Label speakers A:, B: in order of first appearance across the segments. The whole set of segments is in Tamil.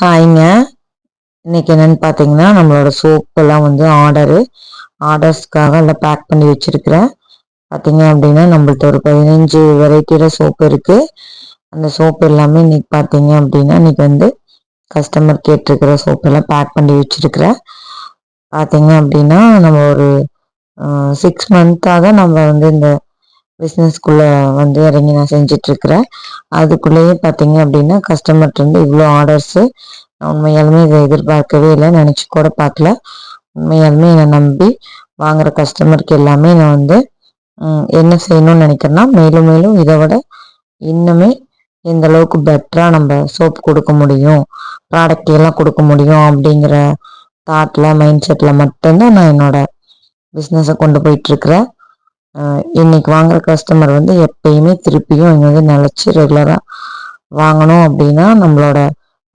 A: ஹாய்ங்க. இன்னைக்கு என்னன்னு பார்த்தீங்கன்னா நம்மளோட சோப்பெல்லாம் வந்து ஆர்டரு. ஆர்டர்ஸ்க்காக எல்லாம் பேக் பண்ணி வச்சுருக்கிறேன். பார்த்தீங்க அப்படின்னா நம்மள்ட்ட ஒரு பதினஞ்சு வெரைட்டியில் சோப்பு இருக்குது அந்த சோப்பு எல்லாமே இன்னைக்கு பார்த்தீங்க அப்படின்னா இன்னைக்கு வந்து கஸ்டமர் கேட்டிருக்கிற சோப்பெல்லாம் பேக் பண்ணி வச்சுருக்கிறேன். பார்த்தீங்க அப்படின்னா நம்ம ஒரு சிக்ஸ் மந்த்தாக நம்ம வந்து இந்த பிஸ்னஸ்க்குள்ளே வந்து இறங்கி நான் செஞ்சிட்ருக்கிறேன். அதுக்குள்ளேயே பார்த்தீங்க அப்படின்னா கஸ்டமர்கிட்ட இருந்து இவ்வளோ ஆர்டர்ஸு நான் உண்மையாலுமே இதை எதிர்பார்க்கவே இல்லை நினச்சி கூட பார்க்கல உண்மையாலுமே என்னை நம்பி வாங்குற கஸ்டமருக்கு எல்லாமே நான் வந்து என்ன செய்யணும்னு நினைக்கிறேன்னா மேலும் மேலும் இதை விட இன்னுமே எந்த அளவுக்கு பெட்டராக நம்ம சோப் கொடுக்க முடியும் ப்ராடக்ட் எல்லாம் கொடுக்க முடியும் அப்படிங்கிற தாட்டில் மைண்ட் செட்டில் மட்டும்தான் நான் என்னோட பிஸ்னஸை கொண்டு போயிட்டுருக்கிறேன் இன்னைக்கு வாங்குற கஸ்டமர் வந்து எப்பயுமே திருப்பியும் இங்கே வந்து நிலச்சி ரெகுலராக வாங்கணும் அப்படின்னா நம்மளோட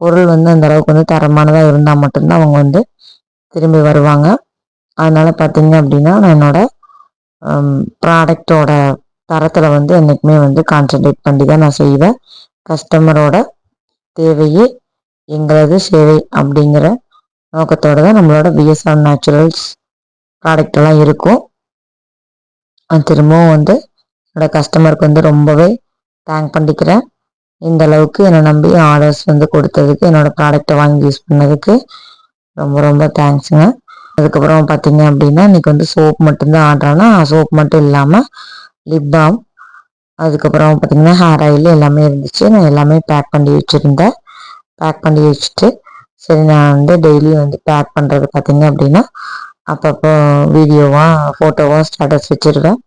A: பொருள் வந்து அந்த அளவுக்கு வந்து தரமானதாக இருந்தால் மட்டும்தான் அவங்க வந்து திரும்பி வருவாங்க. அதனால் பார்த்தீங்க அப்படின்னா நான் என்னோட ப்ராடக்டோட தரத்தில் வந்து என்றைக்குமே வந்து கான்சன்ட்ரேட் பண்ணி தான் நான் செய்வேன். கஸ்டமரோட தேவையே எங்களது சேவை அப்படிங்கிற நோக்கத்தோடு தான் நம்மளோட பிஎஸ்ஆர் நேச்சுரல்ஸ் ப்ராடக்ட் எல்லாம் இருக்கும். நான் திரும்பவும் வந்து என்னோடய கஸ்டமருக்கு வந்து ரொம்பவே தேங்க் பண்ணிக்கிறேன். இந்த அளவுக்கு என்னை நம்பி ஆர்டர்ஸ் வந்து கொடுத்ததுக்கு என்னோட ப்ராடக்டை வாங்கி யூஸ் பண்ணதுக்கு ரொம்ப ரொம்ப தேங்க்ஸுங்க அதுக்கப்புறம் பார்த்தீங்க அப்படின்னா இன்றைக்கி வந்து சோப் மட்டும்தான் ஆடுறேன்னா சோப் மட்டும் இல்லாமல் லிப் பாம் அதுக்கப்புறம் பார்த்தீங்கன்னா ஹேர் ஆயில் எல்லாமே இருந்துச்சு. நான் எல்லாமே பேக் பண்ணி வச்சுருந்தேன். பேக் பண்ணி வச்சுட்டு சரி நான் வந்து டெய்லி வந்து பேக் பண்ணுறது பார்த்தீங்க அப்படின்னா அப்பப்போ வீடியோவாக ஃபோட்டோவாக ஸ்டேட்டஸ் வச்சுருவேன்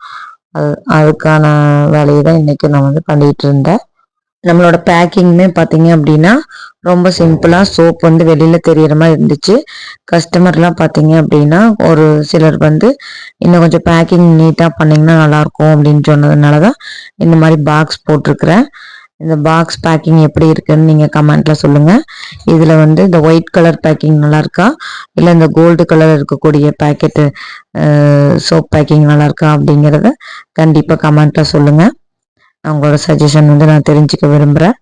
A: அது அதுக்கான வேலையை தான் இன்றைக்கி நான் வந்து பண்ணிகிட்டு இருந்தேன். நம்மளோட பேக்கிங்குமே பார்த்தீங்க அப்படின்னா ரொம்ப சிம்பிளாக சோப் வந்து வெளியில் தெரிகிற மாதிரி இருந்துச்சு. கஸ்டமர்லாம் பார்த்தீங்க அப்படின்னா ஒரு சிலர் வந்து இன்னும் கொஞ்சம் பேக்கிங் நீட்டாக பண்ணிங்கன்னா நல்லாயிருக்கும் அப்படின்னு சொன்னதுனால தான் இந்த மாதிரி பாக்ஸ் போட்டிருக்கிறேன். இந்த பாக்ஸ் பேக்கிங் எப்படி இருக்குன்னு நீங்கள் கமெண்ட்டில் சொல்லுங்கள் இதில் வந்து இந்த ஒயிட் கலர் பேக்கிங் நல்லா இருக்கா? இல்லை இந்த கோல்டு கலர் இருக்கக்கூடிய பேக்கெட்டு சோப் பேக்கிங் நல்லா இருக்கா அப்படிங்கிறத கண்டிப்பாக கமெண்ட்டில் சொல்லுங்கள் அவங்களோட சஜஷன் வந்து நான் தெரிஞ்சுக்க விரும்புகிறேன்